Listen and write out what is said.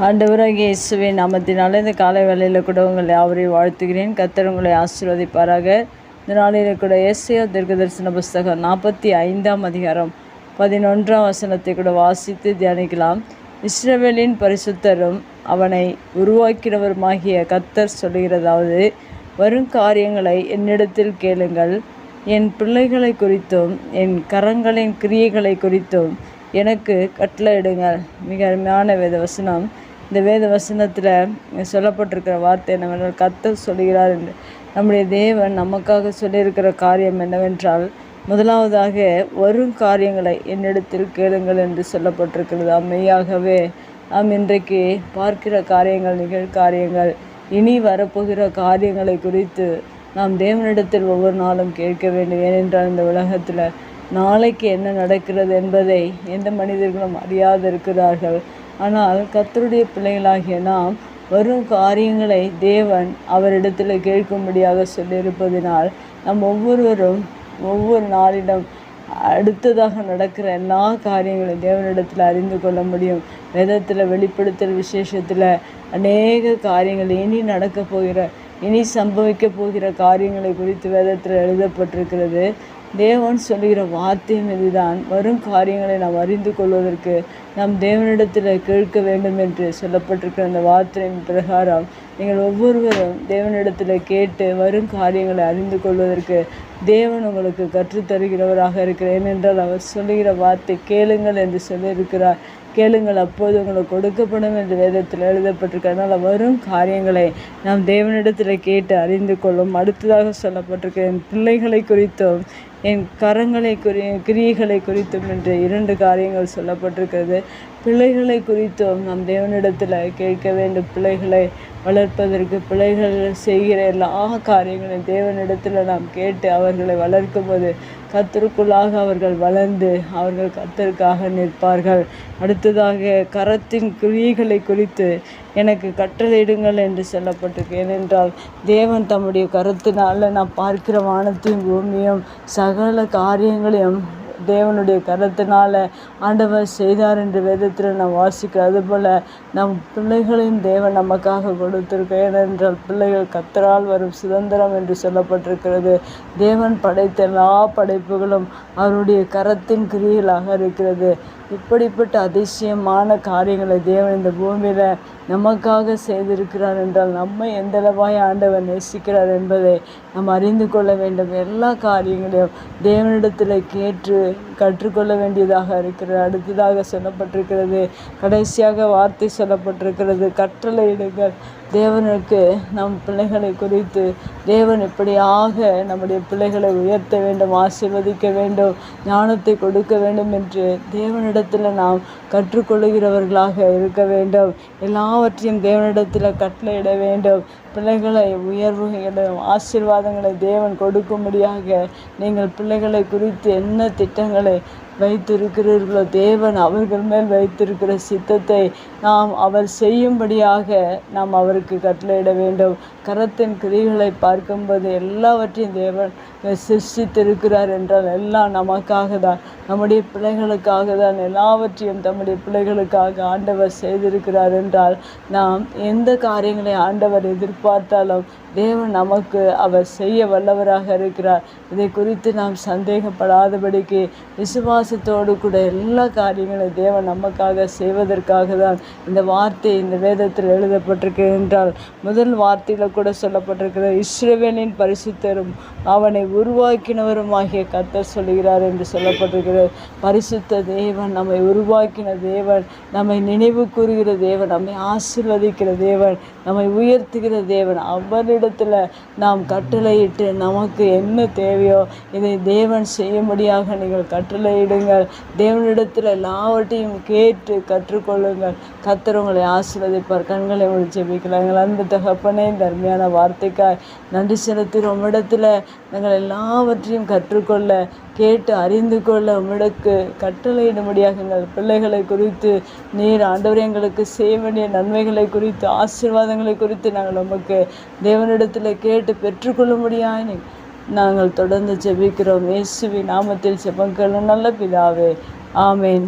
ஆண்டவராகிய இயேசுவின் நாமத்தினால இந்த காலை வேலையில் கூட உங்களை அவரை வாழ்த்துகிறேன். கத்தர் உங்களை ஆசீர்வதிப்பாராக. இந்த நாளில் கூட ஏசியா தீர்க்க தரிசன புஸ்தகம் நாற்பத்தி ஐந்தாம் அதிகாரம் பதினொன்றாம் வசனத்தை கூட வாசித்து தியானிக்கலாம். இஸ்ரவேலின் பரிசுத்தரும் அவனை உருவாக்கினவருமாகிய கத்தர் சொல்கிறதாவது வரும் காரியங்களை என்னிடத்தில் கேளுங்கள். என் பிள்ளைகளை குறித்தும் என் கரங்களின் கிரியைகளை குறித்தும் எனக்கு கட்டளையிடுங்கள். மிக அருமையான வேத வசனம். இந்த வேத வசனத்தில் சொல்லப்பட்டிருக்கிற வார்த்தை என்னவென்றால் கத்த சொல்கிறார் என்று. நம்முடைய தேவன் நமக்காக சொல்லியிருக்கிற காரியம் என்னவென்றால் முதலாவதாக வரும் காரியங்களை என்னிடத்தில் கேளுங்கள் என்று சொல்லப்பட்டிருக்கிறது. மெய்யாகவே நாம் இன்றைக்கு பார்க்கிற காரியங்கள் நிகழ்காரியங்கள் இனி வரப்போகிற காரியங்களை குறித்து நாம் தேவனிடத்தில் ஒவ்வொரு நாளும் கேட்க வேண்டும். ஏனென்றால் இந்த உலகத்தில் நாளைக்கு என்ன நடக்கிறது என்பதை எந்த மனிதர்களும் அறியாது இருக்கிறார்கள் ஆனால் கத்தருடைய பிள்ளைகளாகிய நாம் வரும் காரியங்களை தேவன் அவரிடத்தில் கேட்கும்படியாக சொல்லியிருப்பதினால் நம் ஒவ்வொருவரும் ஒவ்வொரு நாளிடம் அடுத்ததாக நடக்கிற எல்லா காரியங்களும் தேவனிடத்தில் அறிந்து கொள்ள முடியும். வேதத்தில் வெளிப்படுத்தல் விசேஷத்தில் அநேக காரியங்கள் இனி நடக்கப் போகிற இனி சம்பவிக்க போகிற காரியங்களை குறித்து வேதத்தில் எழுதப்பட்டிருக்கிறது. தேவன் சொல்லுகிற வார்த்தையும் இதுதான். வரும் காரியங்களை நாம் அறிந்து கொள்வதற்கு நாம் தேவனிடத்தில் கேட்க வேண்டும் என்று சொல்லப்பட்டிருக்கிற அந்த வார்த்தையின் பிரகாரம் நீங்கள் ஒவ்வொருவரும் தேவனிடத்தில் கேட்டு வரும் காரியங்களை அறிந்து கொள்வதற்கு தேவன் உங்களுக்கு கற்றுத்தருகிறவராக இருக்கிறேன் ஏனென்றால் அவர் சொல்லுகிற வார்த்தை கேளுங்கள் என்று சொல்லியிருக்கிறார். கேளுங்கள் அப்போது உங்களுக்கு கொடுக்கப்படும் என்று வேதத்தில் எழுதப்பட்டிருக்கிறதுனால வரும் காரியங்களை நாம் தேவனிடத்தில் கேட்டு அறிந்து கொள்ளும். அடுத்ததாக சொல்லப்பட்டிருக்கிறேன் பிள்ளைகளை குறித்தும் என் கரங்களை குறி கிரியைகளை குறித்தும் என்று இரண்டு காரியங்கள் சொல்லப்பட்டிருக்கிறது. பிள்ளைகளை குறித்தும் நாம் தேவனிடத்தில் கேட்க வேண்டும். பிள்ளைகளை வளர்ப்பதற்கு பிள்ளைகள் செய்கிற எல்லா காரியங்களையும் தேவனிடத்தில் நாம் கேட்டு அவர் அவர்களை வளர்க்கும் போது கத்தருக்குள்ளாக அவர்கள் வளர்ந்து அவர்கள் கத்தருக்காக நிற்பார்கள். அடுத்ததாக கரத்தின் கிரியைகளை குறித்து எனக்கு கட்டளையிடுங்கள் என்று சொல்லப்பட்டிருக்கு. ஏனென்றால் தேவன் தம்முடைய கருத்தினால் நான் பார்க்கிற வானத்தையும் பூமியும் சகல காரியங்களையும் தேவனுடைய கரத்தினால் ஆண்டவர் செய்தார் என்று வேதத்தில் நாம் வாசிக்கிறோம். அதுபோல் நம் பிள்ளைகளையும் தேவன் நமக்காக கொடுத்திருக்க ஏனென்றால் பிள்ளைகள் கத்தரால் வரும் சுதந்திரம் என்று சொல்லப்பட்டிருக்கிறது. தேவன் படைத்த எல்லா படைப்புகளும் அவருடைய கரத்தின் கிரிகளாக இருக்கிறது இப்படிப்பட்ட அதிசயமான காரியங்களை தேவன் இந்த பூமியில் நமக்காக செய்திருக்கிறார் என்றால் நம்மை எந்தளவாய் ஆண்டவர் நேசிக்கிறார் என்பதை நாம் அறிந்து கொள்ள வேண்டும். எல்லா காரியங்களையும் தேவனிடத்தில் கேட்டு கற்றுக்கொள்ள வேண்டியதாக இருக்கிறது. அடுத்ததாக சொல்லப்பட்டிருக்கிறது கடைசியாக வார்த்தை சொல்லப்பட்டிருக்கிறது கட்டளையிடுங்கள் தேவனுக்கு நம் பிள்ளைகளை குறித்து தேவன் இப்படியாக நம்முடைய பிள்ளைகளை உயர்த்த வேண்டும் ஆசிர்வதிக்க வேண்டும் ஞானத்தை கொடுக்க வேண்டும் என்று தேவனிடத்தில் நாம் கற்றுக்கொள்கிறவர்களாக இருக்க வேண்டும். எல்லாவற்றையும் தேவனிடத்தில் கட்டளையிட வேண்டும். பிள்ளைகளை உயர்வுகளும் ஆசீர்வாதங்களை தேவன் கொடுக்கும்படியாக நீங்கள் பிள்ளைகளை குறித்து என்ன திட்டங்களை வைத்திருக்கிறீர்களோ? தேவன் அவர்கள் மேல் வைத்திருக்கிற சித்தத்தை நாம் அவர் செய்யும்படியாக நாம் அவருக்கு கட்டளையிட வேண்டும். கரத்தின் கிரிகளை பார்க்கும்போது எல்லாவற்றையும் தேவன் சிருஷ்டித்திருக்கிறார் என்றால் எல்லாம் நமக்காக தான். நம்முடைய பிள்ளைகளுக்காக தான். எல்லாவற்றையும் தம்முடைய பிள்ளைகளுக்காக ஆண்டவர் செய்திருக்கிறார் என்றால் நாம் எந்த காரியங்களை ஆண்டவர் எதிர்பார்த்தாலும் தேவன் நமக்கு அவர் செய்ய வல்லவராக இருக்கிறார். இதை குறித்து நாம் சந்தேகப்படாதபடிக்கு விசுவாசத்தோடு கூட எல்லா காரியங்களும் தேவன் நமக்காக செய்வதற்காக தான் இந்த வார்த்தை இந்த வேதத்தில் எழுதப்பட்டிருக்கு என்றால் முதல் வார்த்தையில் கூட சொல்லப்பட்டிருக்கிறது இஸ்ரேவேனின் பரிசுத்தரும் அவனை உருவாக்கினவரும் ஆகிய கத்தர் சொல்கிறார் என்று சொல்லப்பட்டிருக்கிறது. பரிசுத்த தேவன் நம்மை உருவாக்கின தேவன் நம்மை நினைவு கூறுகிற தேவன் நம்மை ஆசிர்வதிக்கிற தேவன் நம்மை உயர்த்துகிற தேவன். அவரிடத்தில் நாம் கட்டளையிட்டு நமக்கு என்ன தேவையோ இதை தேவன் செய்யும்படியாக நீங்கள் விடுங்கள் தேவனிடத்தில் எல்லாவற்றையும் கேட்டு கற்றுக்கொள்ளுங்கள். கத்துறவங்களை உங்களை ஆசீர்வதிப்பார். கண்களை முடிச்சு ஜெபிக்கலாம். எங்கள் அன்பு தகப்பனே தர்மையான வார்த்தைக்காய் நன்றி செலுத்தி உம்மிடத்தில் நாங்கள் எல்லாவற்றையும் கற்றுக்கொள்ள கேட்டு அறிந்து கொள்ள உம்மிடக்கு கட்டளையிடும்படியாக எங்கள் பிள்ளைகளை குறித்து நீர் ஆண்டவர் எங்களுக்கு செய்ய வேண்டிய நன்மைகளை குறித்து ஆசீர்வாதங்களை குறித்து நாங்கள் உமக்கு தேவனிடத்தில் கேட்டு பெற்றுக்கொள்ளும்படியாக நாங்கள் தொடர்ந்து ஜெபிக்கிறோம். இயேசுவின் நாமத்தில் செபங்களும் நல்ல பிதாவே. ஆமேன்.